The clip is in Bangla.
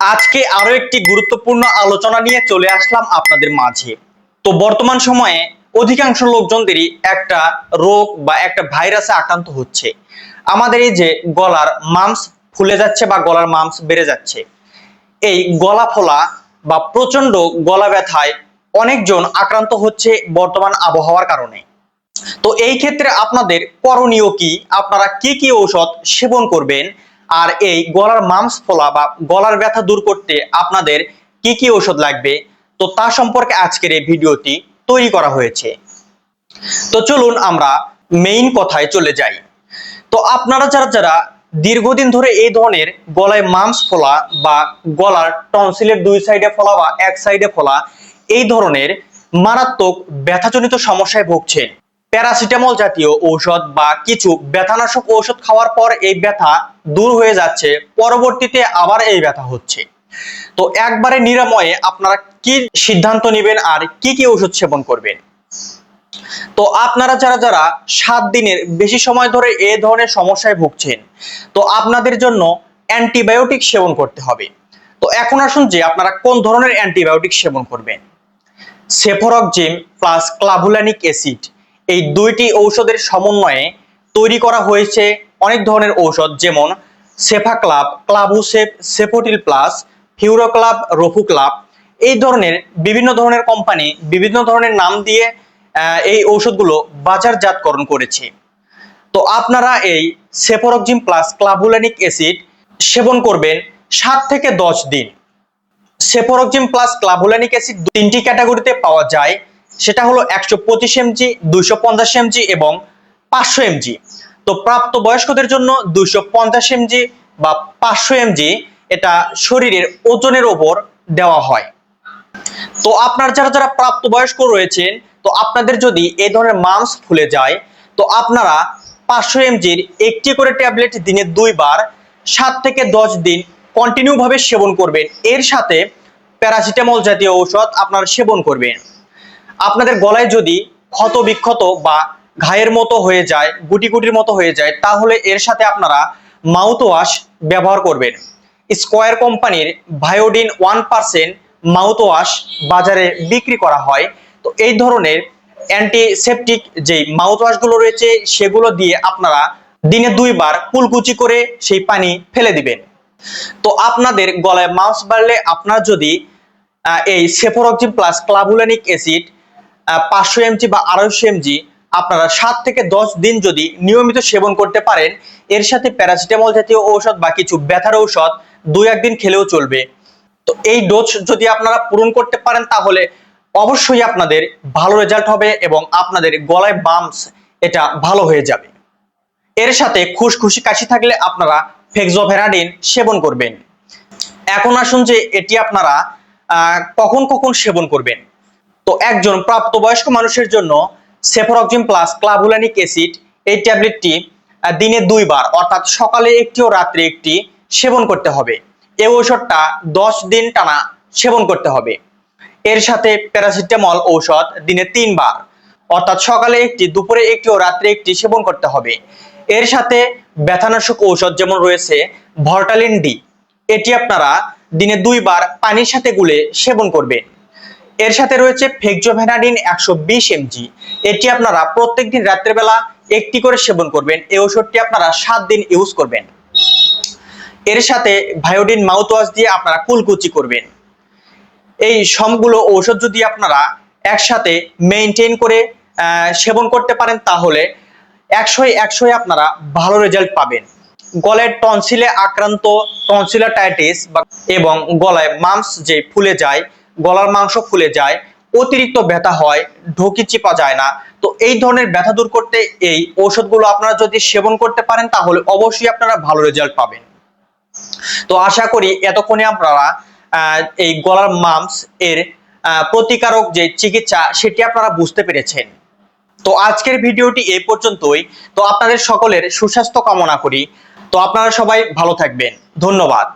আজকে আরও একটি গুরুত্বপূর্ণ আলোচনা নিয়ে চলে আসলাম আপনাদের মাঝে। তো বর্তমান সময়ে অধিকাংশ লোকজনদেরই একটা রোগ বা একটা ভাইরাসে আক্রান্ত হচ্ছে। আমাদের এই যে গলার মাংস ফুলে যাচ্ছে বা গলার মাংস বেড়ে যাচ্ছে। এই গলা ফোলা বা প্রচণ্ড গলা ব্যথায় অনেকজন আক্রান্ত হচ্ছে বর্তমান আবহাওয়ার কারণে। তো এই ক্ষেত্রে আপনাদের করণীয় কি? আপনারা কি কি ঔষধ সেবন করবেন? আর এই গলার মাংস ফোলা বা গলার ব্যথা দূর করতে আপনাদের কি কি ওষুধ লাগবে? তো তা সম্পর্কে আজকের এই ভিডিওটি তৈরি করা হয়েছে। তো চলুন আমরা মেইন কথায় চলে যাই। তো আপনারা যারা যারা দীর্ঘদিন ধরে এই ধরনের গলায় মাংস ফোলা বা গলার টনসিলের দুই সাইডে ফোলা বা এক সাইডে ফোলা, এই ধরনের মারাত্মক ব্যথাজনিত সমস্যায় ভুগছেন প্যারাসিটামল জাতীয় ঔষধ বা কিছু ব্যথানাশক ঔষধ খাওয়ার পর এই ব্যথা দূর হয়ে যাচ্ছে। পরবর্তীতে আবার এই ব্যথা হচ্ছে। তো একবারে নিরাময়ে আপনারা কি সিদ্ধান্ত নেবেন আর কি কি ওষুধ সেবন করবেন? তো আপনারা যারা যারা সাত দিনের বেশি সময় ধরে এ ধরনের সমস্যায় ভুগছেন, তো আপনাদের জন্য অ্যান্টিবায়োটিক সেবন করতে হবে। তো এখন আসুন যে আপনারা কোন ধরনের অ্যান্টিবায়োটিক সেবন করবেন। Cefuroxime plus clavulanic acid. এই দুইটি ঔষধের সমন্বয়ে তৈরি করা হয়েছে অনেক ধরনের ঔষধ, যেমন সেফাক্লাব ক্লাভুসেপ সেফোটিল প্লাস, ফিউরোক্লাব, রফুক্লাব। এই ধরনের বিভিন্ন ধরনের কোম্পানি বিভিন্ন ধরনের নাম দিয়ে এই ঔষধগুলো বাজারজাতকরণ করেছে। তো আপনারা এই সেফরকজিম প্লাস ক্লাভুলানিক অ্যাসিড সেবন করবেন সাত থেকে দশ দিন। সেফরকজিম প্লাস ক্লাভুলানিক অ্যাসিড তিনটি ক্যাটাগরিতে পাওয়া যায়। সেটা হলো একশো পঁচিশ এমজি দুইশো পঞ্চাশ এমজি এবং পাঁচশো এমজি তো প্রাপ্ত বয়স্কদের জন্য দুইশো পঞ্চাশ এমজি বা পাঁচশো এমজি এটা শরীরের ওজনের ওপর দেওয়া হয়। তো আপনার যারা যারা প্রাপ্তবয়স্ক রয়েছেন, তো আপনাদের যদি এই ধরনের মাংস ফুলে যায়, তো আপনারা পাঁচশো এমজির একটি করে ট্যাবলেট দিনে দুইবার, সাত থেকে দশ দিন কন্টিনিউ ভাবে সেবন করবেন। এর সাথে প্যারাসিটামল জাতীয় ঔষধ আপনারা সেবন করবেন। আপনাদের গলায় যদি ক্ষত বিক্ষত বা ঘায়ের মতো হয়ে যায় গুটি গুটির মতো হয়ে যায়, তাহলে এর সাথে আপনারা মাউথ ওয়াশ ব্যবহার করবেন। স্কোয়ার কোম্পানির Viodin one percent mouthwash বাজারে বিক্রি করা হয়। তো এই ধরনের অ্যান্টিসেপটিক যেই মাউথ ওয়াশগুলো রয়েছে, সেগুলো দিয়ে আপনারা দিনে দুইবার কুলকুচি করে সেই পানি ফেলে দিবেন। তো আপনাদের গলায় মাউস বাড়লে আপনার যদি এই সেফোরক্সিম প্লাস ক্লাভুলানিক অ্যাসিড পাঁচশো এমজি বা আড়াইশো এমজি আপনারা সাত থেকে দশ দিন যদি নিয়মিত সেবন করতে পারেন, এর সাথে প্যারাসিটামল জাতীয় ঔষধ বা কিছু ব্যথার ঔষধ দুই একদিন খেলেও চলবে। তো এই ডোজ যদি আপনারা পূরণ করতে পারেন, তাহলে অবশ্যই আপনাদের ভালো রেজাল্ট হবে এবং আপনাদের গলায় বামস এটা ভালো হয়ে যাবে। এর সাথে খুশখুশি কাশি থাকলে আপনারা ফেক্সোভেরাডিন সেবন করবেন। এখন আসুন যে এটি আপনারা কখন কখন সেবন করবেন। তো একজন প্রাপ্তবয়স্ক মানুষের জন্য সেফরক্সিম প্লাস ক্লাভুলানিক অ্যাসিড এই ট্যাবলেটটি দিনে দুইবার, অর্থাৎ সকালে একটি ও রাত্রে একটি সেবন করতে হবে। এই ঔষধটা দশ দিন টানা সেবন করতে হবে। এর সাথে প্যারাসিটামল ঔষধ দিনে তিনবার, অর্থাৎ সকালে একটি, দুপুরে একটি ও রাত্রে একটি সেবন করতে হবে। এর সাথে ব্যথানাশক ঔষধ যেমন রয়েছে, ভর্টালিন ডি, এটি আপনারা দিনে দুইবার পানির সাথে গুলে সেবন করবেন। এর সাথে রয়েছে ফেক্সোভেনাডিন একশো বিশ এমজি। এটি আপনারা প্রত্যেকদিন রাত্রেবেলা একটি করে সেবন করবেন। এই ওষুধটি আপনারা সাত দিন ইউজ করবেন। এর সাথে ভায়োডিন মাউথওয়াশ দিয়ে আপনারা কুলকুচি করবেন। এই সবগুলো ঔষধ যদি আপনারা একসাথে মেনটেন করে সেবন করতে পারেন, তাহলে একশোই একশোয় আপনারা ভালো রেজাল্ট পাবেন। গলায় টনসিলে আক্রান্ত টনসিলাটাইটিস এবং গলায় মাংস যে ফুলে যায় গলার মাংস ফুলে যায়, অতিরিক্ত ব্যথা হয়, ঢোকি চিপা যায় না। তো এই ধরনের ব্যথা দূর করতে এই ঔষধগুলো আপনারা যদি সেবন করতে পারেন, তাহলে অবশ্যই আপনারা ভালো রেজাল্ট পাবেন। তো আশা করি এতক্ষণে আপনারা এই গলার মামস এর প্রতিকারক যে চিকিৎসা, সেটি আপনারা বুঝতে পেরেছেন। তো আজকের ভিডিওটি এই পর্যন্তই। তো আপনাদের সকলের সুস্বাস্থ্য কামনা করি। তো আপনারা সবাই ভালো থাকবেন। ধন্যবাদ।